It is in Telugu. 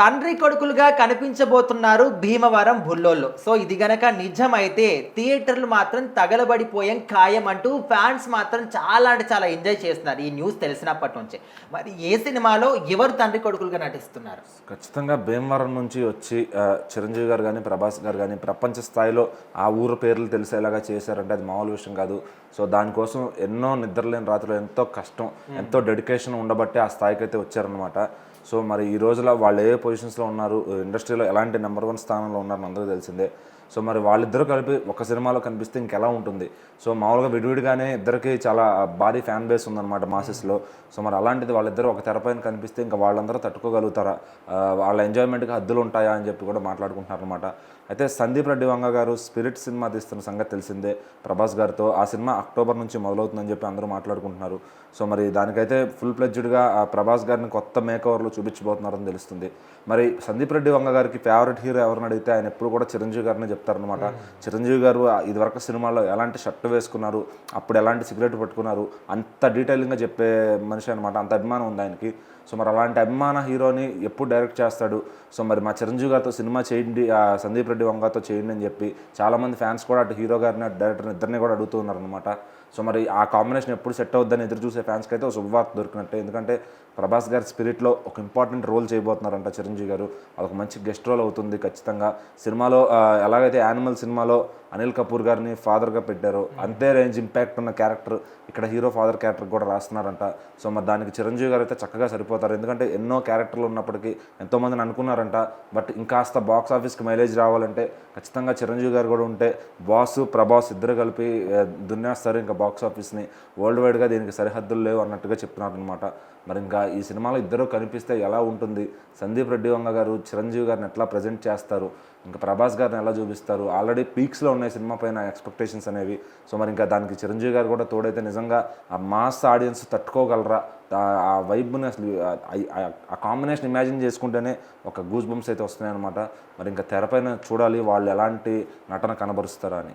తండ్రి కొడుకులుగా కనిపించబోతున్నారు భీమవరం బుల్లోళ్ళు. సో ఇది గనక నిజమైతే థియేటర్లు మాత్రం తగలబడిపోయాం ఖాయం అంటూ ఫ్యాన్స్ మాత్రం చాలా అంటే చాలా ఎంజాయ్ చేస్తున్నారు. ఈ న్యూస్ తెలిసినప్పటి నుంచి. మరి ఏ సినిమాలో ఎవరు తండ్రి కొడుకులుగా నటిస్తున్నారు? ఖచ్చితంగా భీమవరం నుంచి వచ్చి చిరంజీవి గారు కానీ ప్రభాస్ గారు కానీ ప్రపంచ స్థాయిలో ఆ ఊరు పేర్లు తెలిసేలాగా చేశారంటే అది మామూలు విషయం కాదు. సో దానికోసం ఎన్నో నిద్రలేని రాత్రులు ఎంతో కష్టం ఎంతో డెడికేషన్ ఉండబట్టే ఆ స్థాయికి అయితే వచ్చారనమాట సో మరి ఈ రోజులో వాళ్ళు ఏ పొజిషన్స్లో ఉన్నారు? ఇండస్ట్రీలో ఎలాంటి నెంబర్ వన్ స్థానంలో ఉన్నారని అందరూ తెలిసిందే. సో మరి వాళ్ళిద్దరూ కలిపి ఒక సినిమాలో కనిపిస్తే ఇంకెలా ఉంటుంది? సో మామూలుగా విడివిడిగానే ఇద్దరికి చాలా భారీ ఫ్యాన్ బేస్ ఉందన్నమాట మాసెస్లో సో మరి అలాంటిది వాళ్ళిద్దరూ ఒక తెరపైన కనిపిస్తే ఇంకా వాళ్ళందరూ తట్టుకోగలుగుతారా? వాళ్ళ ఎంజాయ్మెంట్కి హద్దులు ఉంటాయా అని చెప్పి కూడా మాట్లాడుకుంటున్నారు అనమాట అయితే సందీప్ రెడ్డి వంగ గారు స్పిరిట్ సినిమా తీస్తున్న సంగతి తెలిసిందే ప్రభాస్ గారితో. ఆ సినిమా అక్టోబర్ నుంచి మొదలవుతుందని చెప్పి అందరూ మాట్లాడుకుంటున్నారు. సో మరి దానికైతే ఫుల్ ప్లెడ్జ్డ్గా ప్రభాస్ గారిని కొత్త మేకవర్లు చూపించబోతున్నారని తెలుస్తుంది. మరి సందీప్ రెడ్డి వంగ గారికి ఫేవరెట్ హీరో ఎవరిని అడిగితే ఆయన ఎప్పుడు కూడా చిరంజీవి గారిని చెప్తారనమాట చిరంజీవి గారు ఇదివరకు సినిమాలో ఎలాంటి షర్ట్ వేసుకున్నారు అప్పుడు ఎలాంటి సిగరెట్ పట్టుకున్నారు అంత డీటెయిలింగ్గా చెప్పే మనిషి అనమాట అంత అభిమానం ఉంది ఆయనకి. సో మరి అలాంటి అభిమాన హీరోని ఎప్పుడు డైరెక్ట్ చేస్తాడు? సో మరి మా చిరంజీవి గారితో సినిమా చేయండి ఆ సందీప్ రెడ్డి వంగతో చేయండి అని చెప్పి చాలామంది ఫ్యాన్స్ కూడా అటు హీరో గారిని అటు డైరెక్టర్ని ఇద్దరిని కూడా అడుగుతూ ఉన్నారనమాట సో మరి ఆ కాంబినేషన్ ఎప్పుడు సెట్ అవుద్దని ఎదురు చూసే ఫ్యాన్స్కి అయితే ఒక శుభవార్త దొరికినట్టే. ఎందుకంటే ప్రభాస్ గారి స్పిరిట్లో ఒక ఇంపార్టెంట్ రోల్ చేయబోతున్నారంట చిరంజీవి గారు. అదొక మంచి గెస్ట్ రోల్ అవుతుంది ఖచ్చితంగా. సినిమాలో ఎలాగైతే యానిమల్ సినిమాలో అనిల్ కపూర్ గారిని ఫాదర్గా పెట్టారు. అంతే రేంజ్ ఇంపాక్ట్ ఉన్న క్యారెక్టర్ ఇక్కడ హీరో ఫాదర్ క్యారెక్టర్ కూడా రాస్తున్నారంట. సో మరి దానికి చిరంజీవి గారు అయితే చక్కగా సరిపోతారు. ఎందుకంటే ఎన్నో క్యారెక్టర్లు ఉన్నప్పటికీ ఎంతోమందిని అనుకున్నారంట. బట్ ఇంకాస్త బాక్స్ ఆఫీస్కి మైలేజ్ రావాలంటే ఖచ్చితంగా చిరంజీవి గారు కూడా ఉంటే బాస్ ప్రభాస్ ఇద్దరు కలిపి దున్నేస్తారు ఇంకా బాక్స్ ఆఫీస్ని వరల్డ్ వైడ్గా దీనికి సరిహద్దులు లేవు అన్నట్టుగా చెప్తున్నారు అనమాట మరి ఇంకా ఈ సినిమాలో ఇద్దరు కనిపిస్తే ఎలా ఉంటుంది? సందీప్ రెడ్డి వంగ గారు చిరంజీవి గారిని ఎట్లా ప్రజెంట్ చేస్తారు? ఇంకా ప్రభాస్ గారిని ఎలా చూపిస్తారు? ఆల్రెడీ పీక్స్లో ఉన్నాయి సినిమా పైన ఎక్స్పెక్టేషన్స్ అనేవి. సో మరి ఇంకా దానికి చిరంజీవి గారు కూడా తోడైతే నిజంగా ఆ మాస్ ఆడియన్స్ తట్టుకోగలరా? ఆ- వైబ్ని అసలు ఆ- కాంబినేషన్ ఇమాజిన్ చేసుకుంటేనే ఒక గూజ్ బంప్స్ అయితే వస్తున్నాయి అనమాట మరి ఇంకా తెరపైన చూడాలి వాళ్ళు ఎలాంటి నటన కనబరుస్తారా అని